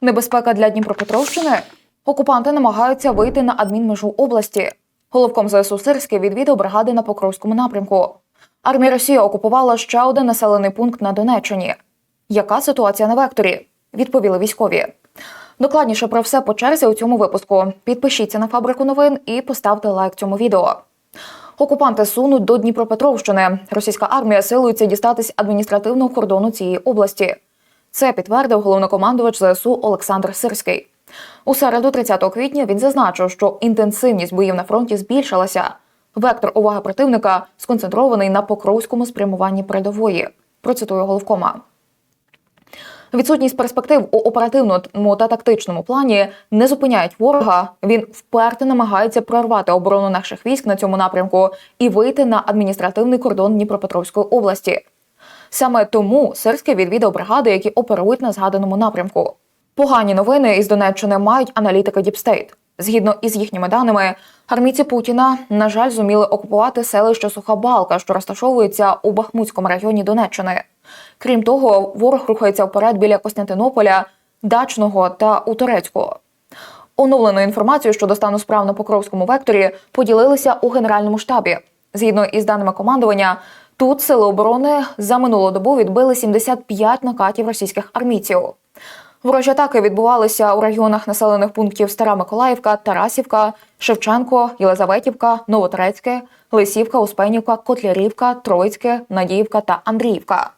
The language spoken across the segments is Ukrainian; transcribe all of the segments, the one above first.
Небезпека для Дніпропетровщини. Окупанти намагаються вийти на адмінмежу області. Головком ЗСУ Сирський відвідав бригади на Покровському напрямку. Армія Росії окупувала ще один населений пункт на Донеччині. Яка ситуація на векторі? Відповіли військові. Докладніше про все по черзі у цьому випуску. Підпишіться на фабрику новин і поставте лайк цьому відео. Окупанти сунуть до Дніпропетровщини. Російська армія силується дістатись адміністративного кордону цієї області. Це підтвердив головнокомандувач ЗСУ Олександр Сирський. У середу, 30 квітня, він зазначив, що інтенсивність боїв на фронті збільшилася. Вектор уваги противника сконцентрований на покровському спрямуванні передової. Процитую головкома. Відсутність перспектив у оперативному та тактичному плані не зупиняють ворога. Він вперто намагається прорвати оборону наших військ на цьому напрямку і вийти на адміністративний кордон Дніпропетровської області. Саме тому Сирський відвідав бригади, які оперують на згаданому напрямку. Погані новини із Донеччини мають аналітики Діпстейт. Згідно із їхніми даними, армійці Путіна, на жаль, зуміли окупувати селище Суха Балка, що розташовується у Бахмутському районі Донеччини. Крім того, ворог рухається вперед біля Костянтинополя, Дачного та Уторецького. Оновлену інформацію щодо стану справ на Покровському векторі поділилися у Генеральному штабі. Згідно із даними командування, тут сили оборони за минулу добу відбили 75 накатів російських армійців. Ворожі атаки відбувалися у регіонах населених пунктів Стара Миколаївка, Тарасівка, Шевченко, Єлизаветівка, Новотрецьке, Лисівка, Успенівка, Котлярівка, Троїцьке, Надіївка та Андріївка.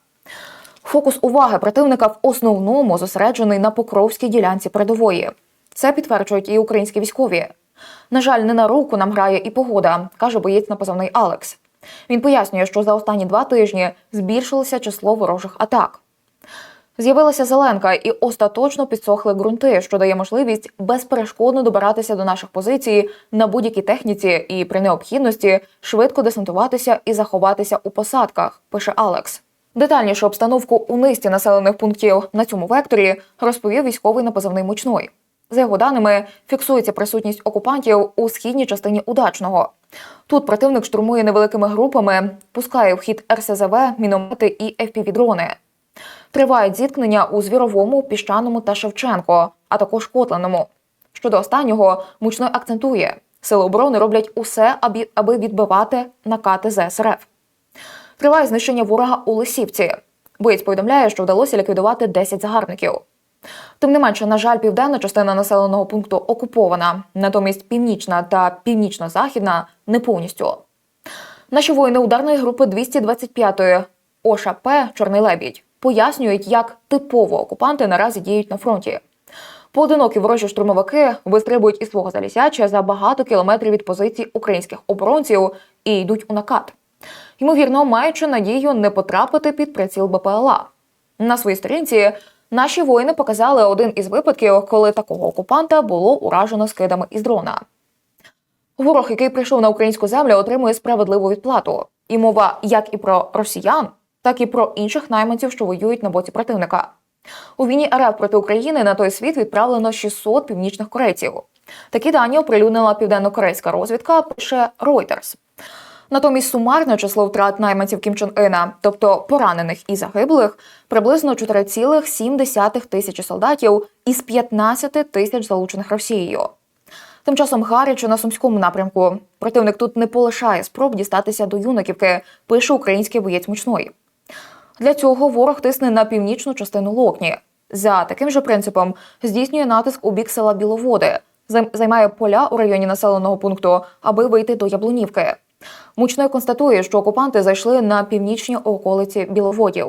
Фокус уваги противника в основному зосереджений на Покровській ділянці передової. Це підтверджують і українські військові. На жаль, не на руку нам грає і погода, каже боєць на позивний Алекс. Він пояснює, що за останні два тижні збільшилося число ворожих атак. З'явилася зеленка і остаточно підсохли ґрунти, що дає можливість безперешкодно добиратися до наших позицій на будь-якій техніці і при необхідності швидко десантуватися і заховатися у посадках, пише Алекс. Детальніше обстановку у низці населених пунктів на цьому векторі розповів військовий на позивний мучной. За його даними, фіксується присутність окупантів у східній частині удачного. Тут противник штурмує невеликими групами, пускає в хід РСЗВ, міномети і FPV-дрони. Тривають зіткнення у Звіровому, Піщаному та Шевченко, а також Котланому. Щодо останнього, мучной акцентує: сили оборони роблять усе, аби відбивати накати ЗСРФ. Триває знищення ворога у Лисівці. Боєць повідомляє, що вдалося ліквідувати 10 загарбників. Тим не менше, на жаль, південна частина населеного пункту окупована, натомість північна та північно-західна не повністю. Наші воїни ударної групи 225-ї ОШП Чорний лебідь пояснюють, як типово окупанти наразі діють на фронті. Поодинокі ворожі штурмовики вистрибують із свого залісяча за багато кілометрів від позицій українських оборонців і йдуть у накат. Ймовірно, маючи надію не потрапити під приціл БПЛА. На своїй сторінці наші воїни показали один із випадків, коли такого окупанта було уражено скидами із дрона. Ворог, який прийшов на українську землю, отримує справедливу відплату. І мова як і про росіян, так і про інших найманців, що воюють на боці противника. У війні РФ проти України на той світ відправлено 600 північних корейців. Такі дані оприлюднила південно-корейська розвідка, пише Reuters. Натомість сумарне число втрат найманців Кім Чен Ина, тобто поранених і загиблих, приблизно 4,7 тисячі солдатів із 15 тисяч залучених Росією. Тим часом гаряче на сумському напрямку. Противник тут не полишає спроб дістатися до юнаківки, пише український боєць мучної. Для цього ворог тисне на північну частину Локні. За таким же принципом здійснює натиск у бік села Біловоди, займає поля у районі населеного пункту, аби вийти до Яблунівки. Мучной констатує, що окупанти зайшли на північні околиці Біловодів.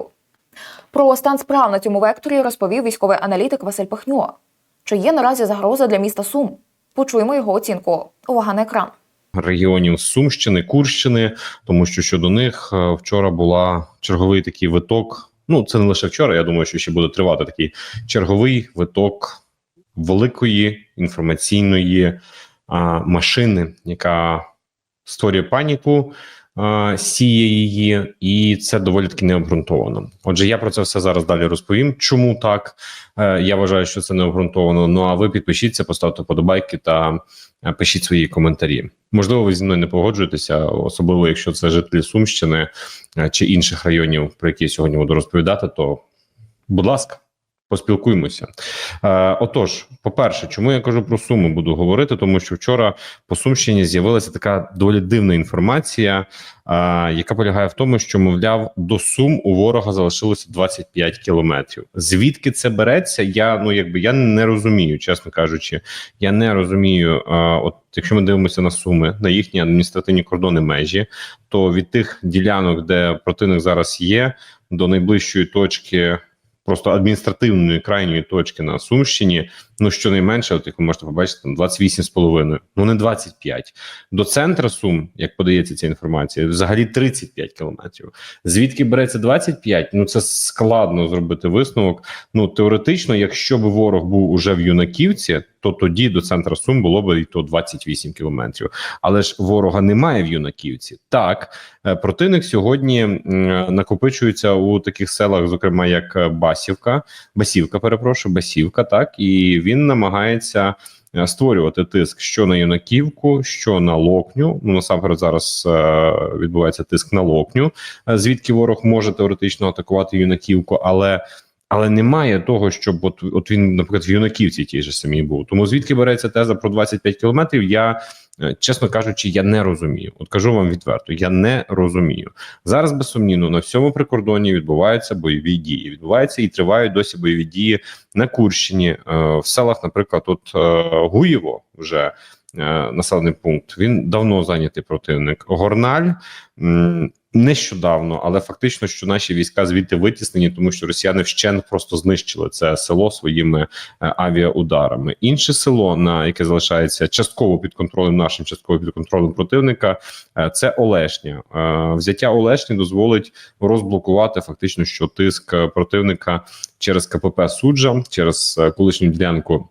Про стан справ на цьому векторі розповів військовий аналітик Василь Пахньо. Чи є наразі загроза для міста Сум? Почуємо його оцінку. Увага на екран. регіонів Сумщини, Курщини, тому що щодо них е, вчора була черговий такий виток. Ну, це не лише вчора. Я думаю, що ще буде тривати такий черговий виток великої інформаційної а, машини, яка створює паніку, а, сіє її, і це доволі таки необґрунтовано. Отже, я про це все зараз далі розповім. Чому так? Е, Я вважаю, що це необґрунтовано. Ну а ви підпишіться, поставте подобайки та е, пишіть свої коментарі. Можливо, ви зі мною не погоджуєтеся, особливо якщо це жителі Сумщини е, чи інших районів, про які я сьогодні буду розповідати, то будь ласка. Поспілкуємося. Е, отож, по-перше, чому я кажу про суми, буду говорити, тому що вчора по Сумщині з'явилася така доволі дивна інформація, е, яка полягає в тому, що мовляв до Сум у ворога залишилося 25 кілометрів. Звідки це береться? Я ну якби я не розумію, чесно кажучи, я не розумію. Е, от якщо ми дивимося на суми, на їхні адміністративні кордони межі, то від тих ділянок, де противник зараз є, до найближчої точки. Просто адміністративної крайньої точки на Сумщині, ну щонайменше, от як ви можете побачити, там 28,5, ну не 25. До центра Сум, як подається ця інформація, взагалі 35 кілометрів. Звідки береться 25? Ну це складно зробити висновок. Ну теоретично, якщо б ворог був уже в юнаківці, то тоді до центра Сум було б і то 28 кілометрів. Але ж ворога немає в юнаківці. Так, е, противник сьогодні накопичується у таких селах, зокрема як е, Басівка, Басівка, перепрошую, Басівка, так і він намагається. е, Створювати тиск що на юнаківку, що на локню. Ну насамперед зараз е, відбувається тиск на локню, е, звідки ворог може теоретично атакувати юнаківку, але але немає того, щоб от, от він, наприклад, в юнаківці тій же самій був. Тому звідки береться теза про 25 кілометрів? Я чесно кажучи, я не розумію. От кажу вам відверто, я не розумію. Зараз безсумнівно на всьому прикордоні відбуваються бойові дії. Відбуваються і тривають досі бойові дії на Курщині, е, в селах, наприклад, от е, Гуєво вже. е, Населений пункт він давно зайнятий противник. Горналь нещодавно, але фактично, що наші війська звідти витіснені, тому що росіяни вщент просто знищили це село своїми е, авіаударами. Інше село, на яке залишається частково під контролем нашим, частково під контролем противника, е, це Олешня. Е, Взяття Олешні дозволить розблокувати фактично, що тиск противника через КПП суджа, через колишню ділянку.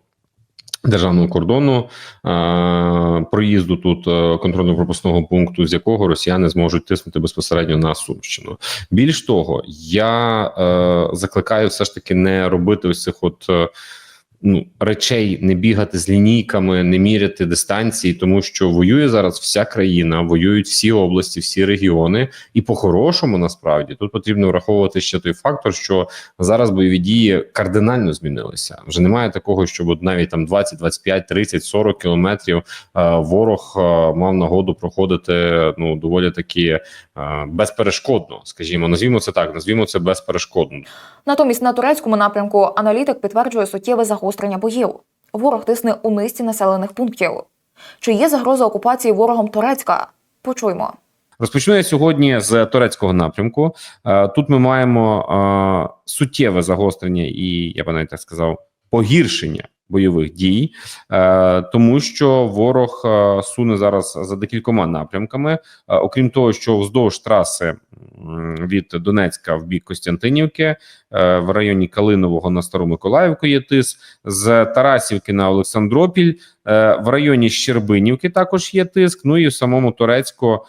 Державного кордону е, проїзду тут е, контрольно-пропускного пункту, з якого росіяни зможуть тиснути безпосередньо на Сумщину. Більш того, я е, закликаю все ж таки не робити ось цих от. Ну, речей не бігати з лінійками, не міряти дистанції, тому що воює зараз вся країна, воюють всі області, всі регіони, і по-хорошому насправді тут потрібно враховувати ще той фактор, що зараз бойові дії кардинально змінилися. Вже немає такого, щоб от навіть там 20, 25, 30, 40 кілометрів е, ворог е, мав нагоду проходити ну доволі таки е, безперешкодно. Скажімо, назвімо це так, назвімо це безперешкодно. Натомість на турецькому напрямку аналітик підтверджує суттєве загострення боїв. Ворог тисне у низці населених пунктів. Чи є загроза окупації ворогом Турецька? Почуймо. Розпочну я сьогодні з турецького напрямку. Е, Тут ми маємо е, суттєве загострення, і я би навіть так сказав, погіршення бойових дій, е, тому що ворог е, суне зараз за декількома напрямками. Е, Окрім того, що вздовж траси від Донецька в бік Костянтинівки, в районі Калинового на Старомиколаївку є тис, з Тарасівки на Олександропіль, в районі Щербинівки також є тиск. Ну і в самому Турецьку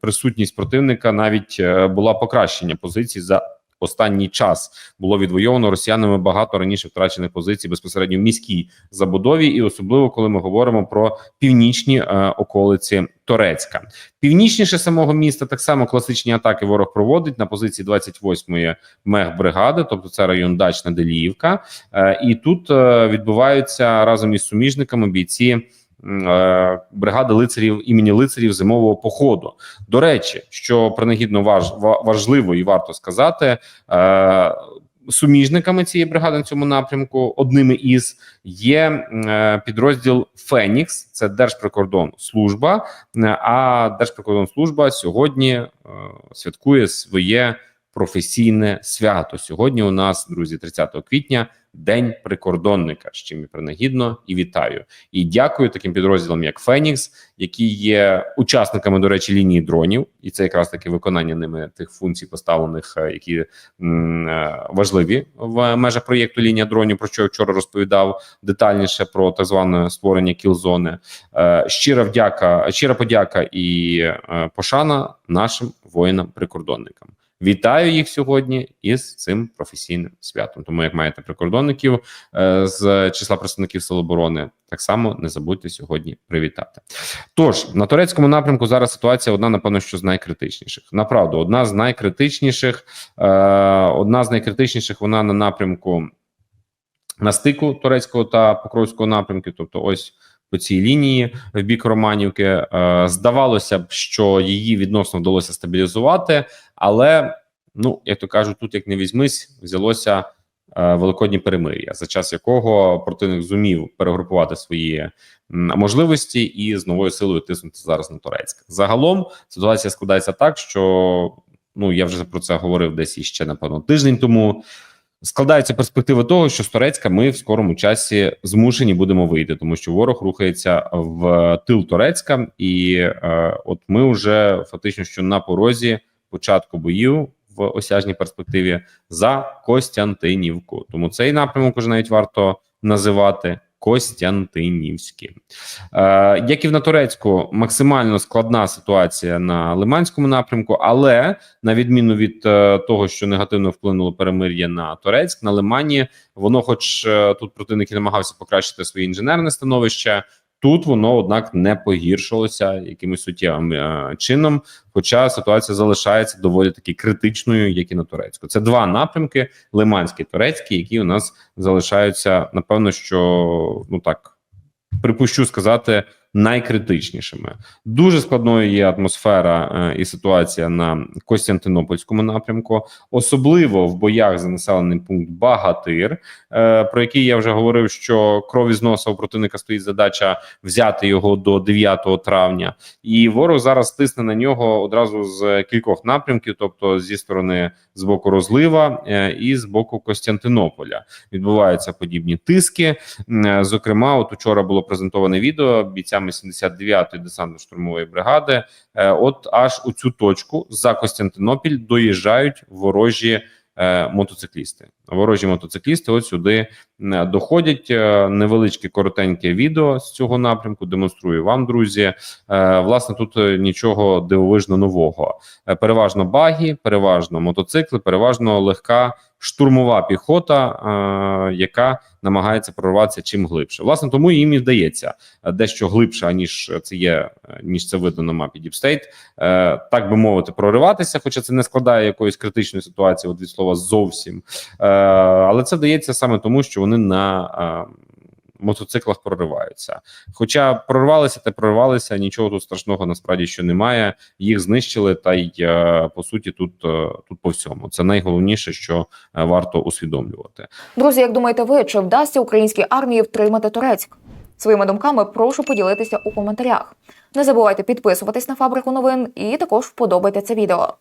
присутність противника навіть була покращення позицій за. Останній час було відвоювано росіянами багато раніше втрачених позицій безпосередньо в міській забудові, і особливо коли ми говоримо про північні е, околиці Торецька. Північніше самого міста так само класичні атаки ворог проводить на позиції 28-ї мехбригади, тобто це район Дачна Деліївка. Е, і тут е, відбуваються разом із суміжниками бійці. Е, Бригади лицарів імені лицарів зимового походу. До речі, що принагідно важ, ва- важливо і варто сказати, е, суміжниками цієї бригади на цьому напрямку, одними із є е, підрозділ Фенікс, це Держприкордонслужба. Е, А Держприкордонслужба сьогодні е, святкує своє професійне свято. Сьогодні у нас, друзі, 30 квітня. День прикордонника, з чим і принагідно і вітаю. І дякую таким підрозділам, як Фенікс, які є учасниками, до речі, лінії дронів, і це якраз таки виконання ними тих функцій, поставлених, е, які м, е, важливі в межах проєкту лінія дронів, про що я вчора розповідав детальніше про так зване створення кілзони. Е, Щира вдяка, щира подяка і пошана нашим воїнам-прикордонникам. Вітаю їх сьогодні із цим професійним святом. Тому, як маєте прикордонників е, з числа представників Сил оборони, так само не забудьте сьогодні привітати. Тож на турецькому напрямку зараз ситуація одна, напевно, що з найкритичніших. Направду, одна з найкритичніших, е, одна з найкритичніших вона на напрямку на стику турецького та покровського напрямків, тобто ось. По цій лінії в бік Романівки Е, здавалося б, що її відносно вдалося стабілізувати, але ну як то кажуть, тут як не візьмись, взялося е, великоднє перемир'я, за час якого противник зумів перегрупувати свої можливості і з новою силою тиснути зараз на Турецьк. Загалом ситуація складається так, що ну я вже про це говорив десь іще напевно тиждень тому. Складаються перспективи того, що з Турецька ми в скорому часі змушені будемо вийти, тому що ворог рухається в тил Турецька, і е, от ми вже фактично що на порозі початку боїв в осяжній перспективі за Костянтинівку. Тому цей напрямок уже навіть варто називати Костянтинівським. Е, як і в на турецьку, максимально складна ситуація на Лиманському напрямку, але на відміну від е, того, що негативно вплинуло перемир'я на Турецьк, на Лимані, воно, хоч е, тут противник і намагався покращити своє інженерне становище. Тут воно, однак, не погіршилося якимось суттєвим е, чином. Хоча ситуація залишається доволі таки критичною, як і на турецьку. Це два напрямки: Лиманський, турецький, які у нас залишаються, напевно, що ну так припущу сказати, найкритичнішими. Дуже складною є атмосфера е, і ситуація на Костянтинопольському напрямку, особливо в боях за населений пункт Багатир, е, про який я вже говорив, що кров із носа у противника стоїть задача взяти його до 9 травня, і ворог зараз тисне на нього одразу з кількох напрямків, тобто зі сторони з боку розлива е, і з боку Костянтинополя. Відбуваються подібні тиски. Зокрема, от учора було презентоване відео бійцями 79-ї десантно-штурмової бригади. Е, От аж у цю точку за Костянтинопіль доїжджають ворожі. е, Мотоциклісти, ворожі мотоциклісти, от сюди доходять Е, невеличке коротеньке відео з цього напрямку. Демонструю вам, друзі. Е, Власне, тут е, нічого дивовижно нового. Переважно баги, переважно мотоцикли, переважно легка штурмова піхота, яка намагається прорватися чим глибше. Власне, тому їм і вдається дещо глибше, ніж це є, ніж це видно на мапі е, так би мовити, прориватися, хоча це не складає якоїсь критичної ситуації, от від слова зовсім. Е, Але це вдається саме тому, що вони на е, мотоциклах прориваються. Хоча прорвалися та прорвалися, нічого тут страшного насправді що немає. Їх знищили, та й е, по суті тут, тут по всьому. Це найголовніше, що варто усвідомлювати. Друзі, як думаєте ви, чи вдасться українській армії втримати Турецьк? Своїми думками прошу поділитися у коментарях. Не забувайте підписуватись на фабрику новин і також вподобайте це відео.